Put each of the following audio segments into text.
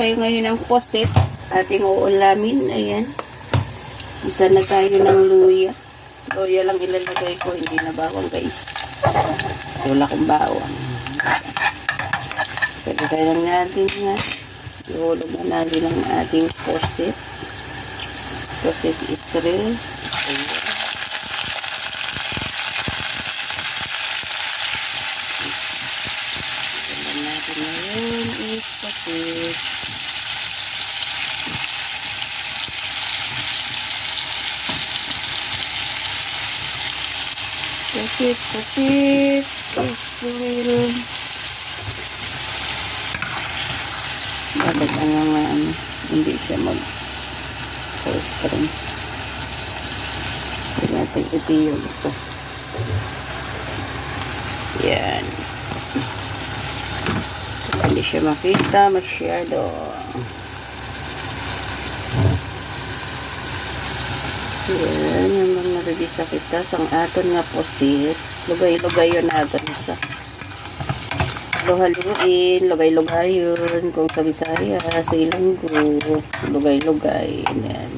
tayo ngayon ng poset. Ating uulamin. Ayan. Isa na tayo ng luya. Luya lang ilalagay ko, hindi na bawang guys. Wala kong bawang. Pwede tayo lang natin nga. Ihulog na natin ang ating poset. Poset Israel. Ayan. Tignan natin ngayon is poset. Poset, poset. Israel. Bakit ang mga ano, hindi siya mag post rin. Hindi natin ipiyog ito. Yan. Hindi siya makita masyado. Yan, yung mga nabibisa kita sang aton nga posit. Lugay-lugay yun natin sa luhaluin, lugay-lugayon, kung sa Bisaya, sa Ilonggo, lugay-lugay, yan.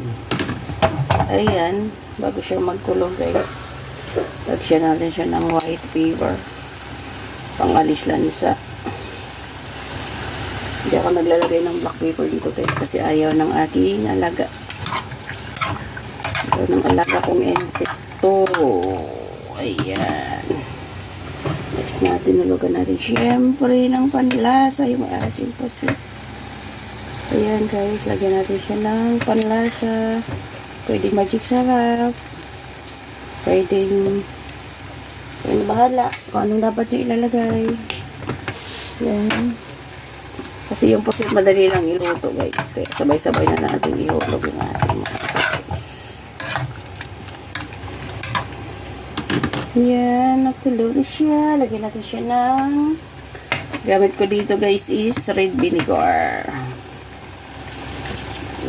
Ayan, bago siya magkulong guys, lagyan natin siya ng white pepper, pangalis lansa. Hindi ako naglalagay ng black pepper dito guys, kasi ayaw ng aking alaga. Ito ng alaga kong insekto. Ayan. Next natin, nulugan natin syempre ng panlasa yung ating posit. Ayan guys, lagyan natin siya ng panlasa. Pwede magic sarap. Pwede yung bahala kung anong dapat nyo ilalagay. Yan. Kasi yung posit madali lang iluto guys. Kaya sabay-sabay na natin ihulog yung ating mga guys. Yan, natulo na siya. Lagyan natin siya ng gamit ko dito guys is red vinegar.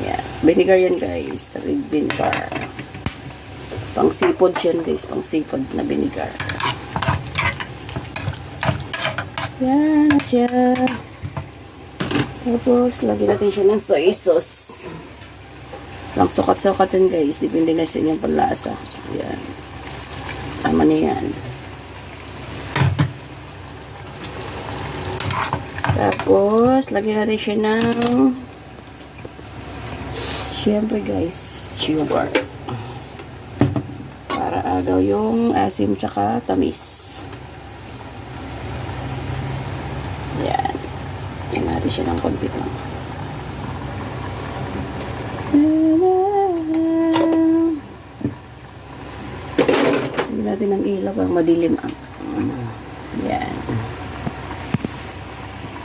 Yan. Vinegar yan guys. Red vinegar. Pang sipod siya guys. Pang sipod na vinegar. Yan siya. Tapos, lagyan natin siya ng soy sauce. Lang sukat-sukatan guys. Depende na sa inyong panlasa. Yan. Tama na yan. Tapos, lagyan natin siya ng Siyempre guys, sugar. Para agaw yung asim tsaka tamis. Yan. Yan natin siya ng konti lang. Hindi natin ang ilaw para madilim ang. Yan.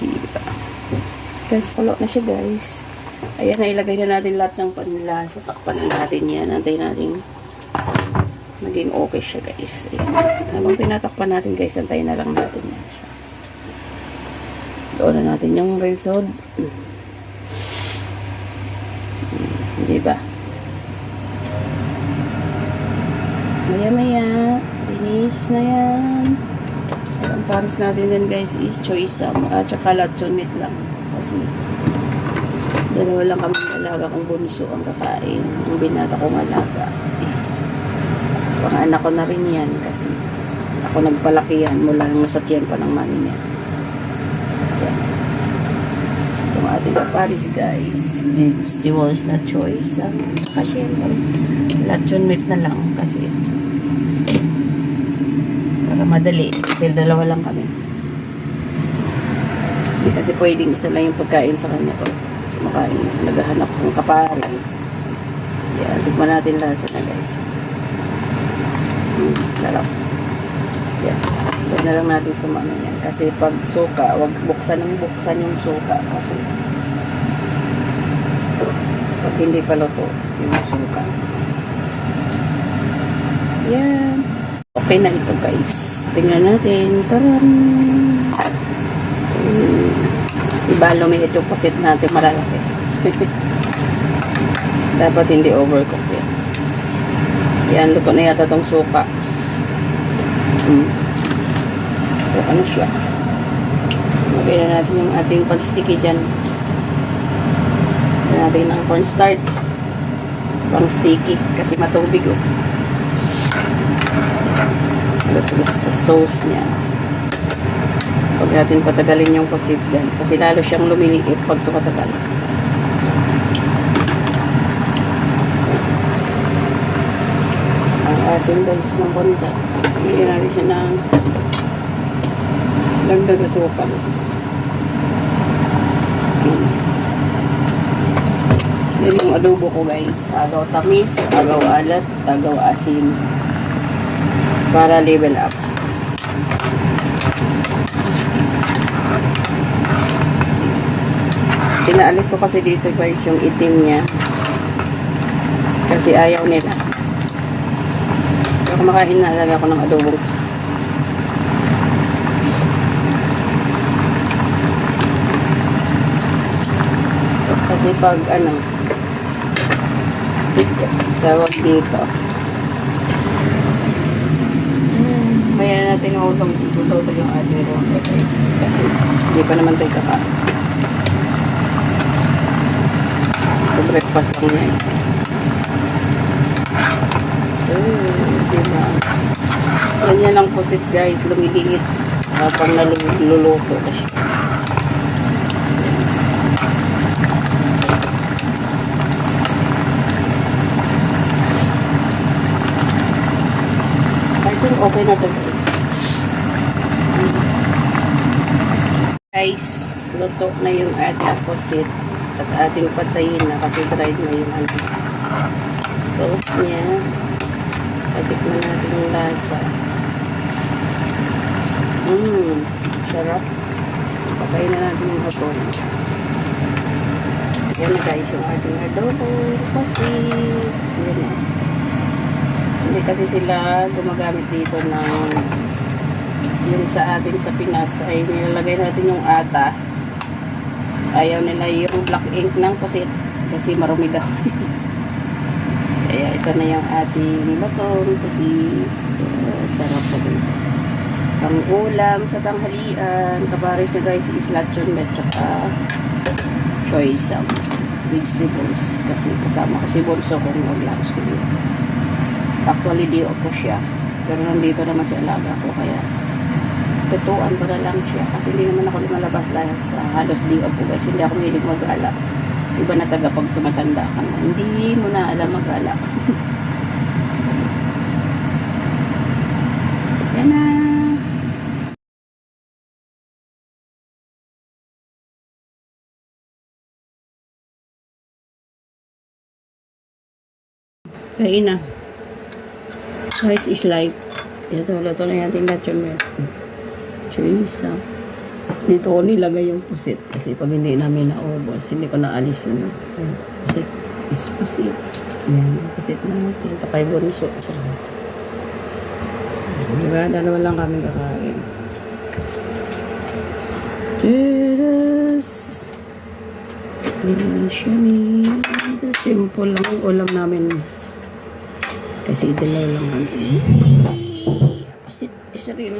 Diba? Guys, kulo na siya guys. Ayan, nailagay na natin lahat ng panlasa. Takpan na natin yan. Antayin natin maging okay siya guys. Ayan. Habang tinatakpan natin guys, antayin na lang natin yan siya. Doon na natin yung resod. Di ba? Maya maya, dinis na yan. Ang pares natin din guys is choysam at saka lechon meat lang. Kasi dalawa lang kami alaga kong bunso ang kakain. Yung binata kong alaga. Mga anak ko na rin yan kasi ako nagpalaki yan mula nang nasa tiyan pa ng mami niya. Yan. Itong kaparis guys. Is not choice. Ah. Saka syempre, meat na lang kasi para madali. Kasi dalawa lang kami. Hindi kasi pwedeng isa lang yung pagkain sa kanya to. Makain. Naghahanap ng kaparis. Yan. Tikman natin lasa na guys. Hmm, sarap. Yan. Huwag na lang natin sumano yan. Kasi pag suka, wag buksan ng buksan yung suka. Kasi hindi pa luto yung suka. Yan. Okay na ito guys. Tingnan natin. Taran! Hmm. Ibalo may ito posit natin malalaki. Dapat hindi overcook yan. Yan, luto na yata tong suka. Hmm. So, ano siya? Lagay na natin yung ating panstiki dyan. Natin ng cornstarch. Pang sticky kasi matubig oh. Lus-lus sa sauce niya. Huwag natin patagalin yung pusit guys kasi lalo siyang lumiliit pag tumatagal. Ang asim guys ng bunda. Hindi natin siya ng dagdag asukal. Yung adobo ko guys. Agaw tamis, agaw alat, agaw asim. Para level up. Pinaalis ko kasi dito guys yung itim niya. Kasi ayaw nila. Pero kumakain na talaga ako ng adobo. Kasi pag ano, tawag dito. Kaya natin ulong dito daw yung ating guys. Kasi hindi pa naman tayo kaka. So, breakfast lang. Oh, diba? Ganyan lang pusit guys. Lumiliit. Habang naluluto ko okay na to guys. Guys, luto na yung ating pusit at ating patayin na kasi dried na yung ano. Sauce niya. Patikman natin yung lasa. Mmm, sarap. Patayin na natin yung hapon. Yan na guys yung ating adobo pusit. Yan na. Hindi kasi sila gumagamit dito ng yung sa atin sa Pinas ay nilalagay natin yung ata. Ayaw nila yung black ink ng pusit kasi marumi daw. Kaya ito na yung ating batong pusit. Uh, sarap po guys. Ulam sa tanghalian, kapares na guys is lachon at saka choy sam vegetables kasi kasama ko si Bonso kung mag-lunch. Actually, di ako siya. Pero nandito naman si alaga ko, kaya tutuan ko na lang siya. Kasi hindi naman ako lumalabas dahil sa halos di ako guys. Hindi ako mahilig mag-ala. Iba na taga pag tumatanda ka na. Hindi mo na alam mag-ala. Yan na. Kain na. Rice is life. Ito, luto na ating lechon meal. Chorizo. Dito ko nilagay yung pusit. Kasi pag hindi namin naubos, hindi ko naalis yun. Pusit is pusit. Yung pusit natin. Ito kay Bunso. Diba? Dalawa lang kami kakain. Cheers! Yummy. Simple lang yung ulam namin. Kasi dalaw lang natin. Pusit, isa rin.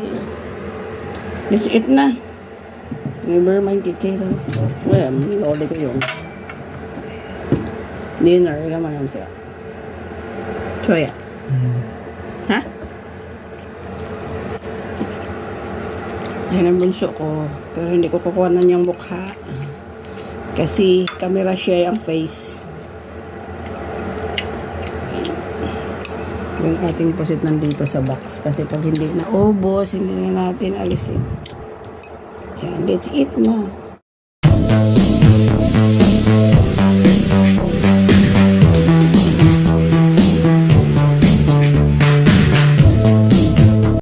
Let's eat na. Never mind kitchen. Well, lodi ko yung dinner. Ikaw man siya. Choya. Ha? Yan ang bunso ko. Pero hindi ko kukuha na niyang mukha. Kasi camera siya ang face. Yung ating pusit nandito sa box. Kasi pag hindi na ubos, hindi na natin alisin. Yan, let's eat na.